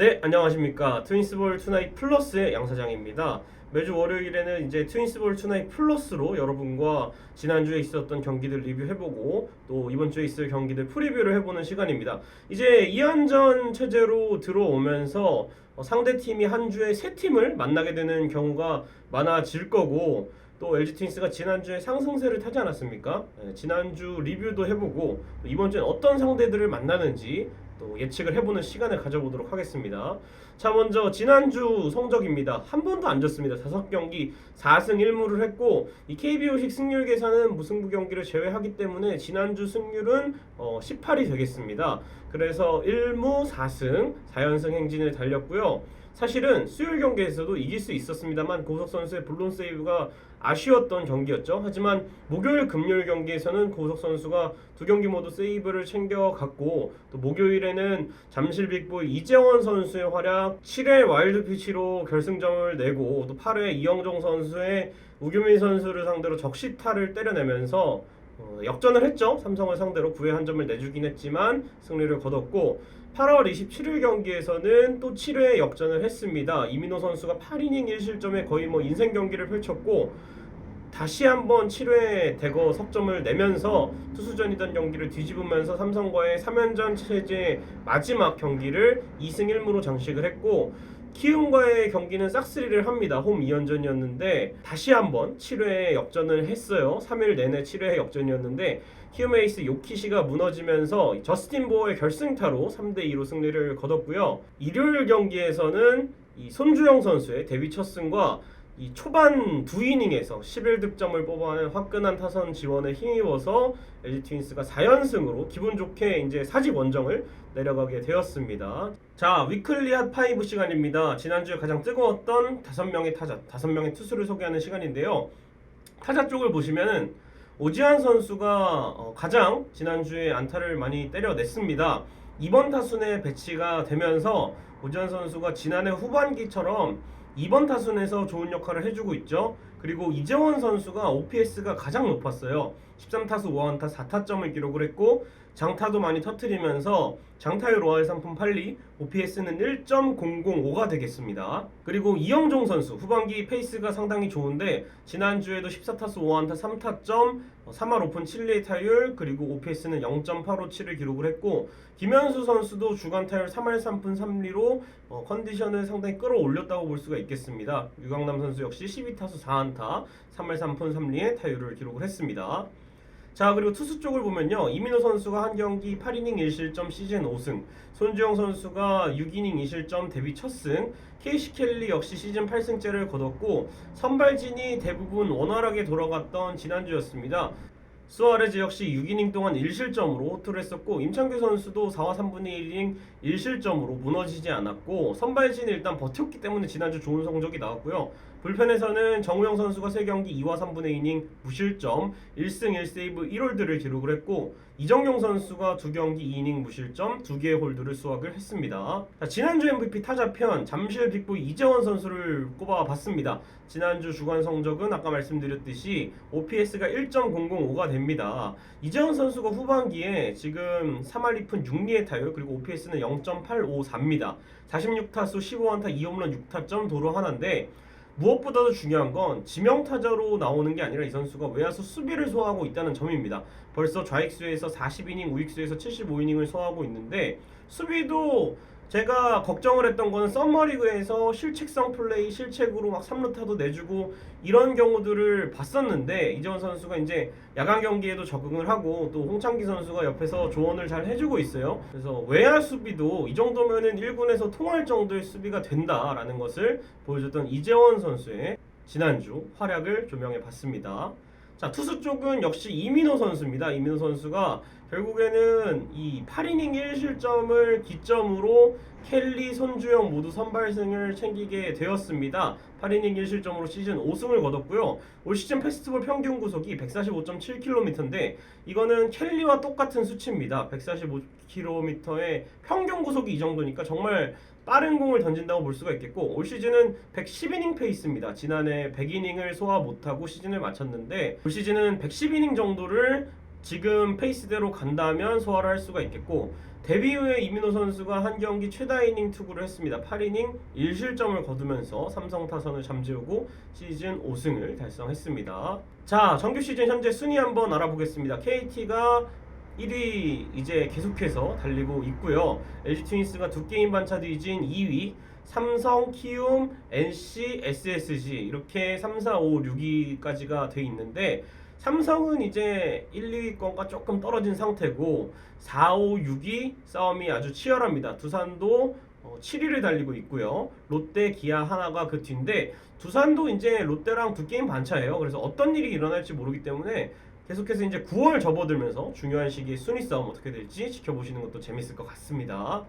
네, 안녕하십니까. 트윈스볼 투나잇 플러스의 양사장입니다. 매주 월요일에는 이제 트윈스볼 투나잇 플러스로 여러분과 지난주에 있었던 경기들 리뷰해보고 또 이번 주에 있을 경기들 프리뷰를 해보는 시간입니다. 이제 2연전 체제로 들어오면서 어, 상대 팀이 한 주에 세 팀을 만나게 되는 경우가 많아질 거고 또 LG 트윈스가 지난주에 상승세를 타지 않았습니까? 네, 지난주 리뷰도 해보고 또 이번 주엔 어떤 상대들을 만나는지 또 예측을 해보는 시간을 가져보도록 하겠습니다. 자 먼저 지난주 성적입니다. 한 번도 안 졌습니다. 다섯 경기 4승 1무를 했고 이 KBO식 승률 계산은 무승부 경기를 제외하기 때문에 지난주 승률은 어, 18이 되겠습니다. 그래서 1무 4승 4연승 행진을 달렸고요. 사실은 수요일 경기에서도 이길 수 있었습니다만 고석 선수의 블론 세이브가 아쉬웠던 경기였죠. 하지만 목요일 금요일 경기에서는 고석 선수가 두 경기 모두 세이브를 챙겨갔고 또 목요일에는 잠실 빅보이 이재원 선수의 활약 7회 와일드 피치로 결승점을 내고 또 8회 이영종 선수의 우규민 선수를 상대로 적시타를 때려내면서 어, 역전을 했죠. 삼성을 상대로 9회 한 점을 내주긴 했지만 승리를 거뒀고 8월 27일 경기에서는 또 7회 역전을 했습니다. 이민호 선수가 8이닝 1실점에 거의 뭐 인생 경기를 펼쳤고 다시 한번 7회 대거 석점을 내면서 투수전이던 경기를 뒤집으면서 삼성과의 3연전 체제 마지막 경기를 2승 1무로 장식을 했고 키움과의 경기는 싹쓸이를 합니다. 홈 2연전이었는데 다시 한번 7회에 역전을 했어요. 3일 내내 7회 역전이었는데 키움 에이스 요키시가 무너지면서 저스틴 보어의 결승타로 3대 2로 승리를 거뒀고요. 일요일 경기에서는 이 손주영 선수의 데뷔 첫 승과 이 초반 두 이닝에서 11득점을 뽑아낸 화끈한 타선 지원에 힘입어서 LG 트윈스가 4연승으로 기분 좋게 이제 사직 원정을 내려가게 되었습니다. 자, 위클리 핫5 시간입니다. 지난주에 가장 뜨거웠던 5명의 타자, 5명의 투수를 소개하는 시간인데요. 타자 쪽을 보시면은 오지환 선수가 어, 가장 지난주에 안타를 많이 때려냈습니다. 이번 타순에 배치가 되면서 오지환 선수가 지난해 후반기처럼 이번 타순에서 좋은 역할을 해주고 있죠. 그리고 이재원 선수가 OPS가 가장 높았어요. 13타수 5안타 4타점을 기록을 했고 장타도 많이 터트리면서 장타율 5할 3푼 8리 OPS는 1.005가 되겠습니다. 그리고 이영종 선수 후반기 페이스가 상당히 좋은데 지난주에도 14타수 5안타 3타점 3할 5푼 7리의 타율 그리고 OPS는 0.857을 기록을 했고 김현수 선수도 주간 타율 3할 3푼 3리로 어, 컨디션을 상당히 끌어올렸다고 볼 수가 있겠습니다. 유강남 선수 역시 12타수 4안타 3할 3푼 3리의 타율을 기록을 했습니다. 자 그리고 투수 쪽을 보면요. 이민호 선수가 한 경기 8이닝 1실점 시즌 5승. 손주영 선수가 6이닝 2실점 데뷔 첫승. 케이시 켈리 역시 시즌 8승째를 거뒀고 선발진이 대부분 원활하게 돌아갔던 지난주였습니다 수아레즈 역시 6이닝 동안 1실점으로 호투를 했었고 임창규 선수도 4와 3분의 1이닝 1실점으로 무너지지 않았고 선발진이 일단 버텼기 때문에 지난주 좋은 성적이 나왔고요. 불펜에서는 정우영 선수가 3경기 2와 3분의 2이닝 무실점 1승 1세이브 1홀드를 기록을 했고 이정용 선수가 2경기 2이닝 무실점 2개의 홀드를 수확을 했습니다. 자, 지난주 MVP 타자편 잠실 빅보이 이재원 선수를 꼽아봤습니다. 지난주 주간 성적은 아까 말씀드렸듯이 OPS가 1.005가 됩니다. 이재원 선수가 후반기에 지금 3할 2푼 6리의 타율 그리고 OPS는 0.854입니다. 46타수 15안타 2홈런 6타점 도로 하나인데 무엇보다도 중요한 건 지명 타자로 나오는 게 아니라 이 선수가 외야수 수비를 소화하고 있다는 점입니다. 벌써 좌익수에서 40이닝, 우익수에서 75이닝을 소화하고 있는데 수비도 제가 걱정을 했던 거는 썸머리그에서 실책성 플레이, 실책으로 막 3루타도 내주고 이런 경우들을 봤었는데 이재원 선수가 이제 야간 경기에도 적응을 하고 또 홍창기 선수가 옆에서 조언을 잘 해주고 있어요. 그래서 외야 수비도 이 정도면은 1군에서 통할 정도의 수비가 된다라는 것을 보여줬던 이재원 선수의 지난주 활약을 조명해 봤습니다. 자 투수 쪽은 역시 이민호 선수입니다. 이민호 선수가 결국에는 이 8이닝 1실점을 기점으로 켈리, 손주영 모두 선발승을 챙기게 되었습니다. 8이닝 1실점으로 시즌 5승을 거뒀고요. 올 시즌 페스티벌 평균 구속이 145.7km인데 이거는 켈리와 똑같은 수치입니다. 145km의 평균 구속이 이 정도니까 정말 빠른 공을 던진다고 볼 수가 있겠고 올 시즌은 110이닝 페이스입니다. 지난해 100이닝을 소화 못하고 시즌을 마쳤는데 올 시즌은 110이닝 정도를 지금 페이스대로 간다면 소화를 할 수가 있겠고 데뷔 후에 이민호 선수가 한 경기 최다 이닝 투구를 했습니다. 8이닝 1실점을 거두면서 삼성 타선을 잠재우고 시즌 5승을 달성했습니다. 자, 정규 시즌 현재 순위 한번 알아보겠습니다. KT가 1위 이제 계속해서 달리고 있고요. LG 트윈스가 두 게임 반차 뒤진 2위, 삼성, 키움, NC, SSG 이렇게 3, 4, 5, 6위까지가 돼 있는데 삼성은 이제 1, 2위권과 조금 떨어진 상태고 4, 5, 6위 싸움이 아주 치열합니다. 두산도 어, 7위를 달리고 있고요. 롯데, 기아, 하나가 그 뒤인데 두산도 이제 롯데랑 두 게임 반차예요. 그래서 어떤 일이 일어날지 모르기 때문에 계속해서 이제 9월 접어들면서 중요한 시기에 순위 싸움 어떻게 될지 지켜보시는 것도 재밌을 것 같습니다.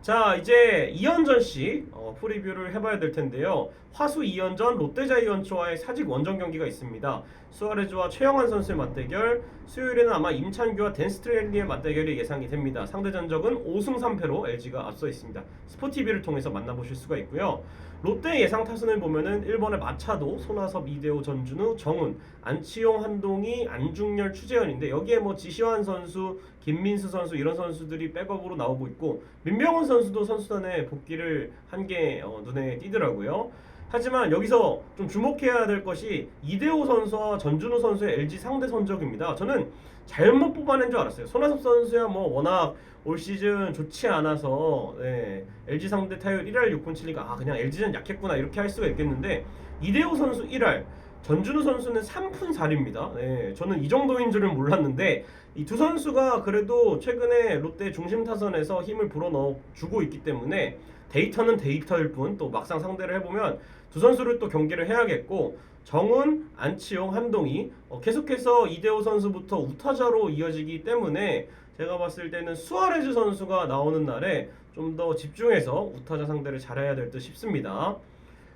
자 이제 2연전씩 어, 프리뷰를 해봐야 될 텐데요. 화수 2연전 롯데자이언츠와의 사직 원정 경기가 있습니다. 수아레즈와 최영환 선수의 맞대결 수요일에는 아마 임찬규와 댄스트레일리의 맞대결이 예상이 됩니다. 상대 전적은 5승 3패로 LG가 앞서 있습니다. 스포티비를 통해서 만나보실 수가 있고요. 롯데 예상 타선을 보면은 1번에 마차도, 손아섭, 이대호, 전준우, 정훈, 안치용, 한동희, 안중열, 추재현인데 여기에 뭐 지시환 선수, 김민수 선수 이런 선수들이 백업으로 나오고 있고 민병헌 선수도 선수단에 복귀를 한게 어, 눈에 띄더라고요. 하지만 여기서 좀 주목해야 될 것이 이대호 선수와 전준우 선수의 LG 상대 선적입니다. 저는 잘못 뽑아낸 줄 알았어요. 손아섭 선수야 뭐 워낙 올 시즌 좋지 않아서 네, LG 상대 타율 1할 6분 7리가 아 그냥 LG는 약했구나 이렇게 할 수가 있겠는데 이대호 선수 1할 전준우 선수는 3푼 4리입니다. 네, 저는 이 정도인 줄은 몰랐는데 이 두 선수가 그래도 최근에 롯데 중심 타선에서 힘을 불어넣어 주고 있기 때문에 데이터는 데이터일 뿐 또 막상 상대를 해보면 두 선수를 또 경기를 해야겠고 정훈, 안치용, 한동희 어, 계속해서 이대호 선수부터 우타자로 이어지기 때문에 제가 봤을 때는 수아레즈 선수가 나오는 날에 좀 더 집중해서 우타자 상대를 잘해야 될 듯 싶습니다.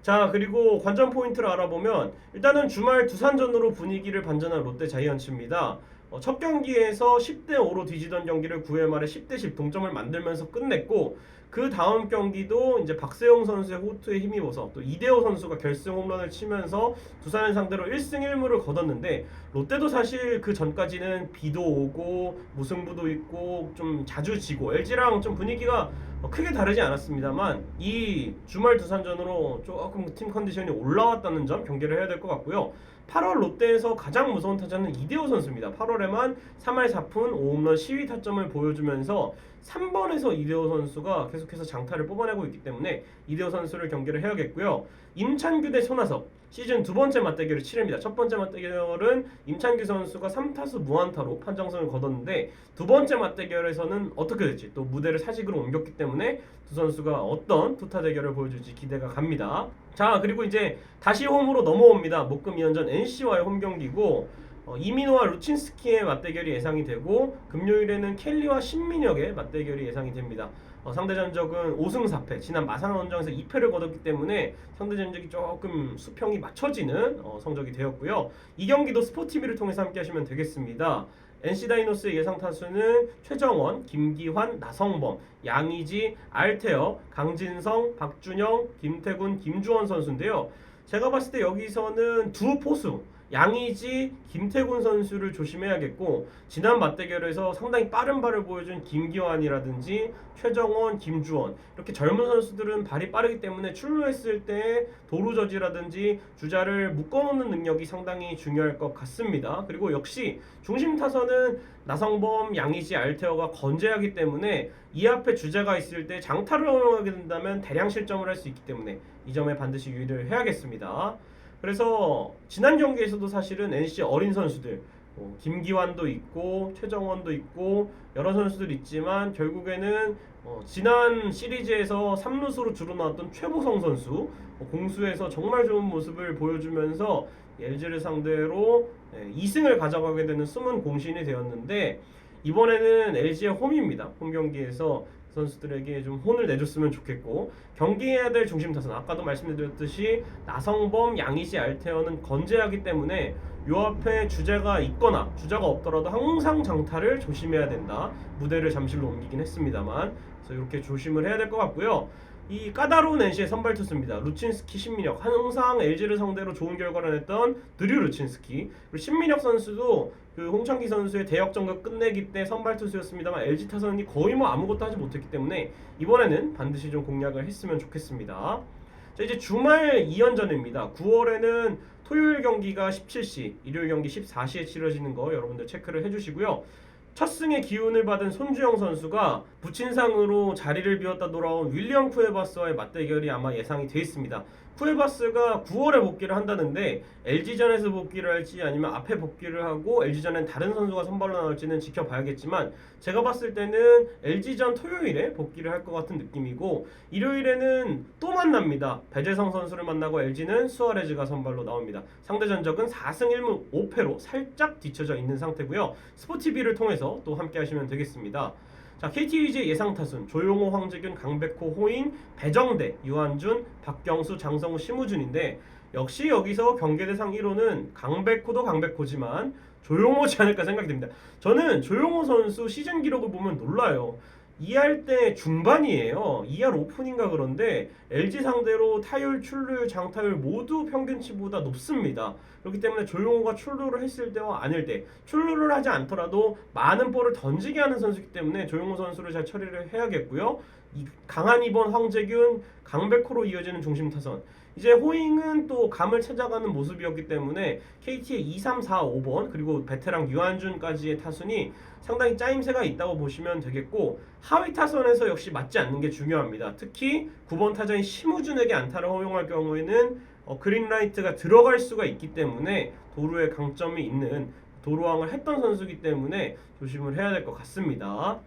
자 그리고 관전 포인트를 알아보면 일단은 주말 두산전으로 분위기를 반전한 롯데 자이언츠입니다. 어, 첫 경기에서 10대 5로 뒤지던 경기를 9회 말에 10대 10 동점을 만들면서 끝냈고 그 다음 경기도 이제 박세용 선수의 호투에 힘입어서 또 이대호 선수가 결승 홈런을 치면서 두산을 상대로 1승 1무를 거뒀는데 롯데도 사실 그 전까지는 비도 오고 무승부도 있고 좀 자주 지고 LG랑 좀 분위기가 어, 크게 다르지 않았습니다만 이 주말 두산전으로 조금 팀 컨디션이 올라왔다는 점 경계를 해야 될 것 같고요. 8월 롯데에서 가장 무서운 타자는 이대호 선수입니다. 8월에만 3할 4푼 5홈런 10위 타점을 보여주면서 3번에서 이대호 선수가 계속해서 장타를 뽑아내고 있기 때문에 이대호 선수를 경기를 해야겠고요. 임찬규 대 손아섭 시즌 두 번째 맞대결을 치릅니다. 첫 번째 맞대결은 임찬규 선수가 3타수 무안타로 판정승을 거뒀는데 두 번째 맞대결에서는 어떻게 될지 또 무대를 사직으로 옮겼기 때문에 두 선수가 어떤 투타 대결을 보여줄지 기대가 갑니다. 자 그리고 이제 다시 홈으로 넘어옵니다. 목금 2연전 NC와의 홈 경기고 어, 이민호와 루친스키의 맞대결이 예상이 되고 금요일에는 켈리와 신민혁의 맞대결이 예상이 됩니다. 어, 상대 전적은 5승 4패 지난 마산 원정에서 2패를 거뒀기 때문에 상대 전적이 조금 수평이 맞춰지는 어, 성적이 되었고요. 이 경기도 스포티비를 통해서 함께 하시면 되겠습니다. NC 다이노스의 예상 타수는 최정원, 김기환, 나성범, 양의지, 알테어, 강진성, 박준영, 김태군, 김주원 선수인데요. 제가 봤을 때 여기서는 두 포수 양의지, 김태군 선수를 조심해야겠고 지난 맞대결에서 상당히 빠른 발을 보여준 김기환이라든지 최정원, 김주원 이렇게 젊은 선수들은 발이 빠르기 때문에 출루했을 때 도루 저지라든지 주자를 묶어놓는 능력이 상당히 중요할 것 같습니다. 그리고 역시 중심 타선은 나성범, 양의지, 알테어가 건재하기 때문에 이 앞에 주자가 있을 때 장타를 허용하게 된다면 대량 실점을 할 수 있기 때문에 이 점에 반드시 유의를 해야겠습니다. 그래서 지난 경기에서도 사실은 NC 어린 선수들 뭐 김기환도 있고 최정원도 있고 여러 선수들 있지만 결국에는 어, 지난 시리즈에서 3루수로 주로 나왔던 최보성 선수 어, 공수에서 정말 좋은 모습을 보여주면서 LG를 상대로 네, 2승을 가져가게 되는 숨은 공신이 되었는데 이번에는 LG의 홈입니다. 홈 경기에서 선수들에게 좀 혼을 내줬으면 좋겠고 경기해야 될 중심 타선 아까도 말씀드렸듯이 나성범, 양희지, 알테어는 건재하기 때문에 요 앞에 주자가 있거나 주자가 없더라도 항상 장타를 조심해야 된다. 무대를 잠실로 옮기긴 했습니다만 그래서 이렇게 조심을 해야 될 것 같고요. 이 까다로운 NC의 선발 투수입니다. 루친스키, 신민혁 항상 LG를 상대로 좋은 결과를 냈던 드류 루친스키 그리고 신민혁 선수도 그 홍창기 선수의 대역전과 끝내기 때 선발 투수였습니다만 LG 타선이 거의 뭐 아무것도 하지 못했기 때문에 이번에는 반드시 좀 공략을 했으면 좋겠습니다. 자 이제 주말 2연전입니다. 9월에는 토요일 경기가 17시, 일요일 경기 14시에 치러지는 거 여러분들 체크를 해주시고요. 첫 승의 기운을 받은 손주영 선수가 부친상으로 자리를 비웠다 돌아온 윌리엄 쿠에바스와의 맞대결이 아마 예상이 돼 있습니다. 쿠에바스가 9월에 복귀를 한다는데 LG전에서 복귀를 할지 아니면 앞에 복귀를 하고 LG전엔 다른 선수가 선발로 나올지는 지켜봐야겠지만 제가 봤을 때는 LG전 토요일에 복귀를 할 것 같은 느낌이고 일요일에는 또 만납니다. 배재성 선수를 만나고 LG는 수아레즈가 선발로 나옵니다. 상대 전적은 4승 1무 5패로 살짝 뒤쳐져 있는 상태고요. 스포티비를 통해서 또 함께 하시면 되겠습니다. 자, KT 위즈의 예상 타순 조용호, 황재균, 강백호, 호인, 배정대, 유한준, 박경수, 장성우, 심우준인데 역시 여기서 경계 대상 1호는 강백호도 강백호지만 조용호지 않을까 생각이 듭니다. 저는 조용호 선수 시즌 기록을 보면 놀라요. 2할 때 중반이에요. 2할 오픈인가 그런데 LG 상대로 타율, 출루율, 장타율 모두 평균치보다 높습니다. 그렇기 때문에 조용호가 출루를 했을 때와 아닐 때 출루를 하지 않더라도 많은 볼을 던지게 하는 선수이기 때문에 조용호 선수를 잘 처리를 해야겠고요. 이 강한 2번 황재균, 강백호로 이어지는 중심 타선. 이제 호잉은 또 감을 찾아가는 모습이었기 때문에 KT의 2, 3, 4, 5번 그리고 베테랑 유한준까지의 타순이 상당히 짜임새가 있다고 보시면 되겠고 하위 타선에서 역시 맞지 않는 게 중요합니다. 특히 9번 타자인 심우준에게 안타를 허용할 경우에는 어, 그린라이트가 들어갈 수가 있기 때문에 도루에 강점이 있는 도루왕을 했던 선수이기 때문에 조심을 해야 될 것 같습니다.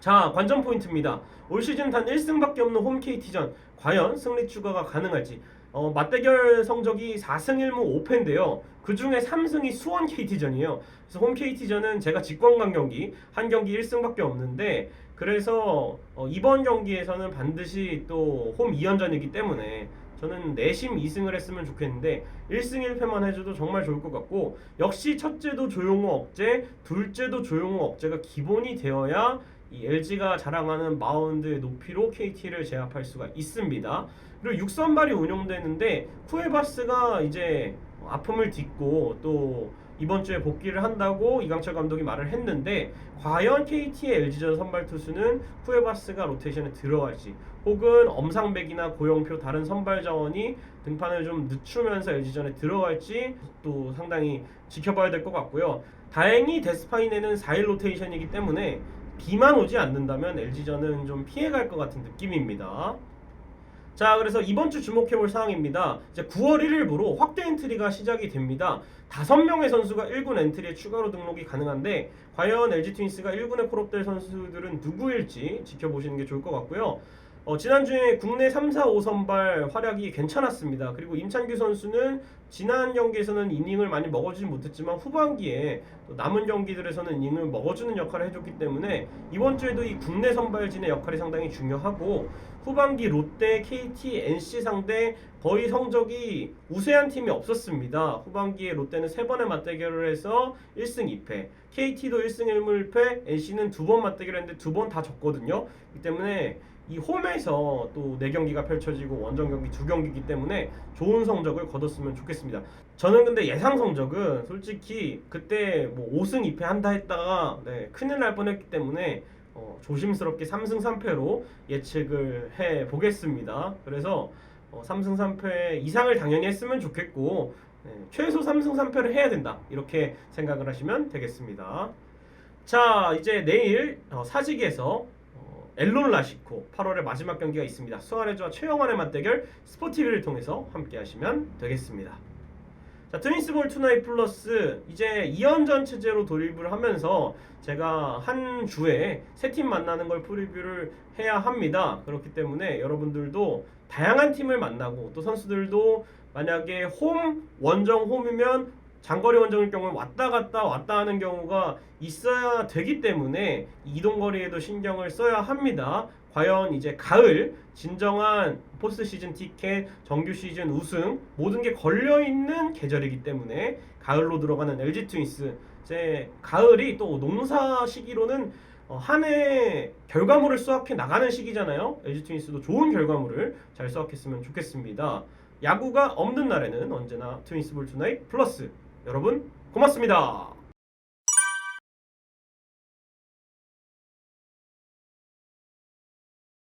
자 관전 포인트입니다. 올 시즌 단 1승밖에 없는 홈 KT전 과연 승리 추가가 가능할지 어, 맞대결 성적이 4승 1무 5패인데요. 그 중에 3승이 수원 KT전이에요. 그래서 홈 KT전은 제가 직관 간 경기 한 경기 1승밖에 없는데 그래서 어, 이번 경기에서는 반드시 또 홈 2연전이기 때문에 저는 내심 2승을 했으면 좋겠는데 1승 1패만 해줘도 정말 좋을 것 같고 역시 첫째도 조용호 억제, 둘째도 조용호 억제가 기본이 되어야 이 LG가 자랑하는 마운드의 높이로 KT를 제압할 수가 있습니다. 그리고 6선발이 운영되는데 쿠에바스가 이제 아픔을 딛고 또 이번 주에 복귀를 한다고 이강철 감독이 말을 했는데 과연 KT의 LG전 선발 투수는 쿠에바스가 로테이션에 들어갈지 혹은 엄상백이나 고영표 다른 선발 자원이 등판을 좀 늦추면서 LG전에 들어갈지 또 상당히 지켜봐야 될 것 같고요. 다행히 데스파인에는 4일 로테이션이기 때문에 비만 오지 않는다면 LG전은 좀 피해갈 것 같은 느낌입니다. 자, 그래서 이번 주 주목해 볼 사항입니다. 이제 9월 1일부로 확대 엔트리가 시작이 됩니다. 다섯 명의 선수가 1군 엔트리에 추가로 등록이 가능한데 과연 LG 트윈스가 1군에 콜업될 선수들은 누구일지 지켜보시는 게 좋을 것 같고요. 어, 지난주에 국내 3, 4, 5선발 활약이 괜찮았습니다. 그리고 임찬규 선수는 지난 경기에서는 이닝을 많이 먹어주지 못했지만 후반기에 또 남은 경기들에서는 이닝을 먹어주는 역할을 해줬기 때문에 이번 주에도 이 국내 선발진의 역할이 상당히 중요하고 후반기 롯데, KT, NC 상대 거의 성적이 우세한 팀이 없었습니다. 후반기에 롯데는 세 번의 맞대결을 해서 1승 2패, KT도 1승 1무 1패, NC는 두번 맞대결했는데 두번다 졌거든요. 이 때문에 이 홈에서 또네 경기가 펼쳐지고 원정 경기 두 경기이기 때문에 좋은 성적을 거뒀으면 좋겠습니다. 저는 근데 예상 성적은 솔직히 그때 뭐 5승 2패 한다 했다가 네, 큰일 날 뻔했기 때문에 어, 조심스럽게 3승 3패로 예측을 해 보겠습니다. 그래서 어, 3승 3패 이상을 당연히 했으면 좋겠고 네, 최소 3승 3패를 해야 된다 이렇게 생각을 하시면 되겠습니다. 자 이제 내일 어, 사직에서 어, 엘론 라시코 8월의 마지막 경기가 있습니다. 수아레즈와 최영환의 맞대결 스포티비를 통해서 함께 하시면 되겠습니다. 자, 트윈스볼 투나잇 플러스 이제 2연전 체제로 돌입을 하면서 제가 한 주에 세 팀 만나는 걸 프리뷰를 해야 합니다. 그렇기 때문에 여러분들도 다양한 팀을 만나고 또 선수들도 만약에 홈 원정 홈이면 장거리 원정일 경우는 왔다 갔다 왔다 하는 경우가 있어야 되기 때문에 이동 거리에도 신경을 써야 합니다. 과연 이제 가을 진정한 포스트 시즌 티켓, 정규 시즌 우승 모든 게 걸려 있는 계절이기 때문에 가을로 들어가는 LG 트윈스 이제 가을이 또 농사 시기로는 어, 한해 결과물을 수확해 나가는 시기잖아요. LG 트윈스도 좋은 결과물을 잘 수확했으면 좋겠습니다. 야구가 없는 날에는 언제나 트윈스 볼 투나잇 플러스 여러분 고맙습니다.